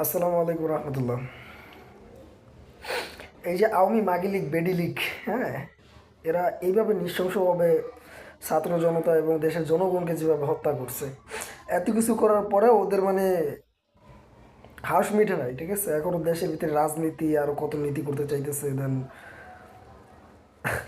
আসসালামু আলাইকুম রহমতুল্লাহ। এই যে আওয়ামী মাগি লীগ, বেডি লীগ হ্যাঁ এরা এইভাবে নৃশংসভাবে ছাত্র জনতা এবং দেশের জনগণকে যেভাবে হত্যা করছে, এত কিছু করার পরে ওদের মানে হাস মিটে নাই, ঠিক আছে? এখনও দেশের ভিতরে রাজনীতি আরও কত নীতি করতে চাইতেছে দেন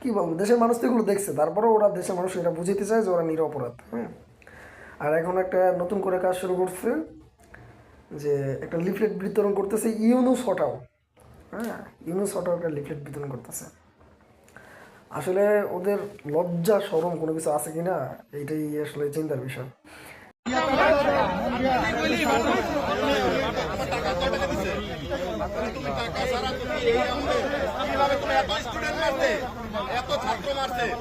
কি বলব, দেশের মানুষ তো এগুলো দেখছে তারপরে ওরা দেশের মানুষ এটা বুঝাইতে চায় যে ওরা নিরপরাধ হ্যাঁ? আর এখন একটা নতুন করে কাজ শুরু করছে যে একটা লিফলেট বিতরণ করতেছে ইউনুস হটাও হ্যাঁ ইউনুস হটাও একটা লিফলেট বিতরণ করতেছে। আসলে ওদের লজ্জা সরম কোনো কিছু আছে কিনা এইটাই আসলে চিন্তার বিষয়। কীভাবে তুমি এত স্টুডেন্ট মারতে এত ছাত্র মারতে